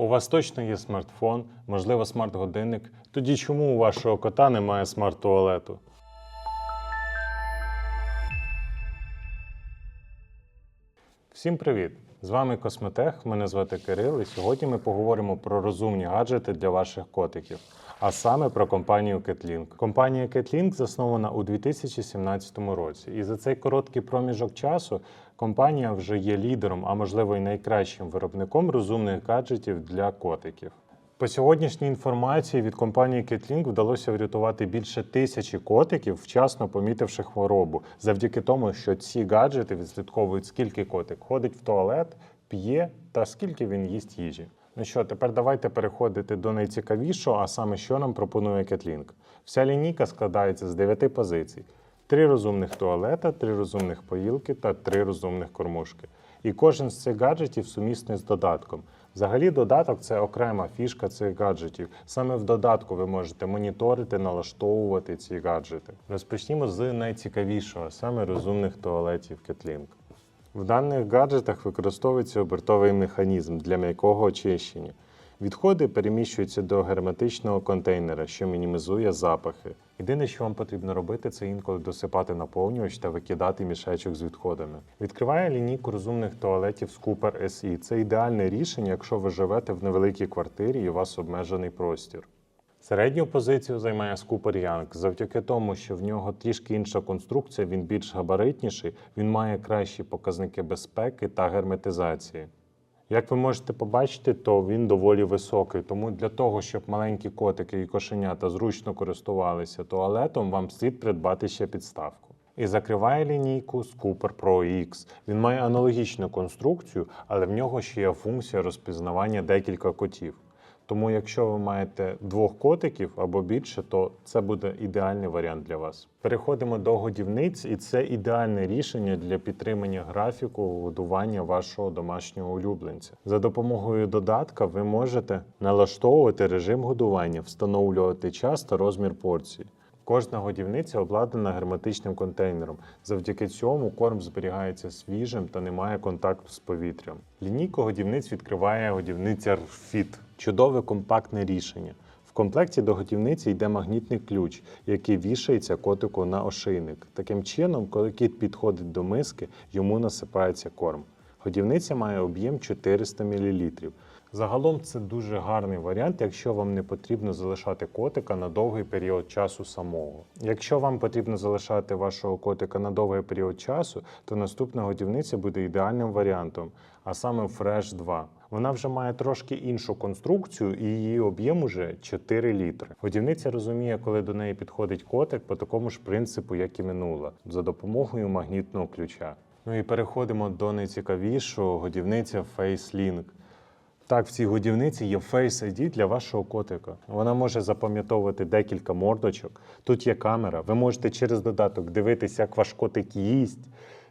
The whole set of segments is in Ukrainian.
У вас точно є смартфон, можливо, смарт-годинник. Тоді чому у вашого кота немає смарт-туалету? Всім привіт! З вами Косметех, мене звати Кирил, і сьогодні ми поговоримо про розумні гаджети для ваших котиків, а саме про компанію CatLink. Компанія CatLink заснована у 2017 році, і за цей короткий проміжок часу компанія вже є лідером, а можливо і найкращим виробником розумних гаджетів для котиків. По сьогоднішній інформації від компанії CatLink вдалося врятувати більше тисячі котиків, вчасно помітивши хворобу, завдяки тому, що ці гаджети відслідковують, скільки котик ходить в туалет, п'є та скільки він їсть їжі. Ну що, тепер давайте переходити до найцікавішого, а саме що нам пропонує CatLink. Вся лінійка складається з 9 позицій: три розумних туалета, три розумних поїлки та три розумних кормушки. І кожен з цих гаджетів сумісний з додатком. Взагалі, додаток це окрема фішка цих гаджетів. Саме в додатку ви можете моніторити, налаштовувати ці гаджети. Розпочнімо з найцікавішого, саме розумних туалетів CatLink. В даних гаджетах використовується обертовий механізм для м'якого очищення. Відходи переміщуються до герметичного контейнера, що мінімізує запахи. Єдине, що вам потрібно робити, це інколи досипати наповнювач та викидати мішечок з відходами. Відкриває лінійку розумних туалетів Scooper SE. Це ідеальне рішення, якщо ви живете в невеликій квартирі і у вас обмежений простір. Середню позицію займає Scooper Young. Завдяки тому, що в нього трішки інша конструкція, він більш габаритніший, він має кращі показники безпеки та герметизації. Як ви можете побачити, то він доволі високий. Тому для того, щоб маленькі котики і кошенята зручно користувалися туалетом, вам слід придбати ще підставку. І закриває лінійку Scooper Pro X. Він має аналогічну конструкцію, але в нього ще є функція розпізнавання декілька котів. Тому, якщо ви маєте двох котиків або більше, то це буде ідеальний варіант для вас. Переходимо до годівниць, і це ідеальне рішення для підтримання графіку годування вашого домашнього улюбленця. За допомогою додатка ви можете налаштовувати режим годування, встановлювати час та розмір порцій. Кожна годівниця обладнана герметичним контейнером. Завдяки цьому корм зберігається свіжим та не має контакту з повітрям. Лінійку годівниць відкриває годівниця RFIT. Чудове компактне рішення. В комплекті до готівниці йде магнітний ключ, який вішається котику на ошейник. Таким чином, коли кіт підходить до миски, йому насипається корм. Годівниця має об'єм 400 мл. Загалом це дуже гарний варіант, якщо вам не потрібно залишати котика на довгий період часу самого. Якщо вам потрібно залишати вашого котика на довгий період часу, то наступна годівниця буде ідеальним варіантом, а саме Fresh 2. Вона вже має трошки іншу конструкцію і її об'єм уже 4 літри. Годівниця розуміє, коли до неї підходить котик по такому ж принципу, як і минула, за допомогою магнітного ключа. Ну і переходимо до найцікавішого годівниця FaceLink. Так, в цій годівниці є Face ID для вашого котика. Вона може запам'ятовувати декілька мордочок. Тут є камера. Ви можете через додаток дивитися, як ваш котик їсть.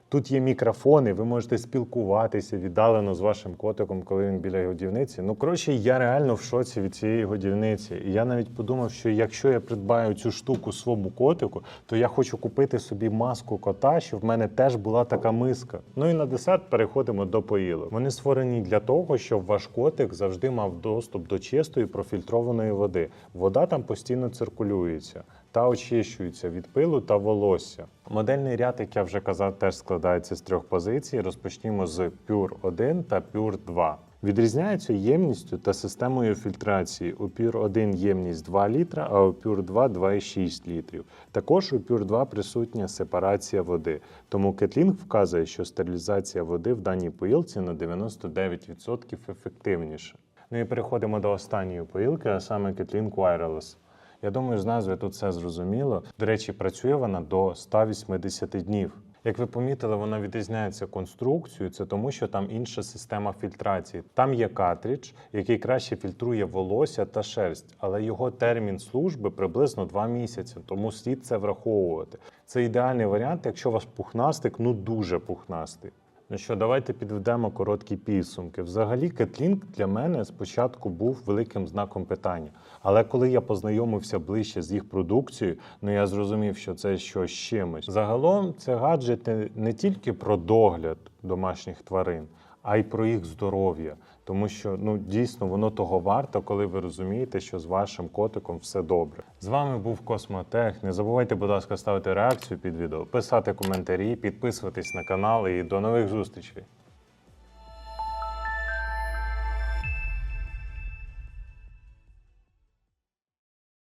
Тут є мікрофони, ви можете спілкуватися віддалено з вашим котиком, коли він біля годівниці. Ну, коротше, я реально в шоці від цієї годівниці. І я навіть подумав, що якщо я придбаю цю штуку своєму котику, то я хочу купити собі маску кота, щоб в мене теж була така миска. Ну і на десерт переходимо до поїлок. Вони створені для того, щоб ваш котик завжди мав доступ до чистої профільтрованої води. Вода там постійно циркулюється та очищується від пилу та волосся. Модельний ряд, як я вже казав, теж складається з трьох позицій. Розпочнімо з Pure 1 та Pure 2. Відрізняються ємністю та системою фільтрації. У Pure 1 ємність 2 літра, а у Pure 2 2,6 літрів. Також у Pure 2 присутня сепарація води. Тому Кетлінг вказує, що стерилізація води в даній поїлці на 99% ефективніша. Ну і переходимо до останньої поїлки, а саме Кетлінг Wireless. Я думаю, з назви тут все зрозуміло. До речі, працює вона до 180 днів. Як ви помітили, вона відрізняється конструкцією, це тому, що там інша система фільтрації. Там є картридж, який краще фільтрує волосся та шерсть, але його термін служби приблизно 2 місяці, тому слід це враховувати. Це ідеальний варіант, якщо у вас пухнастик, ну дуже пухнастий. Ну що, давайте підведемо короткі підсумки. Взагалі, Кетлінк для мене спочатку був великим знаком питання. Але коли я познайомився ближче з їх продукцією, ну я зрозумів, що це щось чимось. Загалом це гаджети не тільки про догляд домашніх тварин, а й про їх здоров'я. Тому що ну дійсно воно того варто, коли ви розумієте, що з вашим котиком все добре. З вами був Космотех. Не забувайте, будь ласка, ставити реакцію під відео, писати коментарі, підписуватись на канал і до нових зустрічей.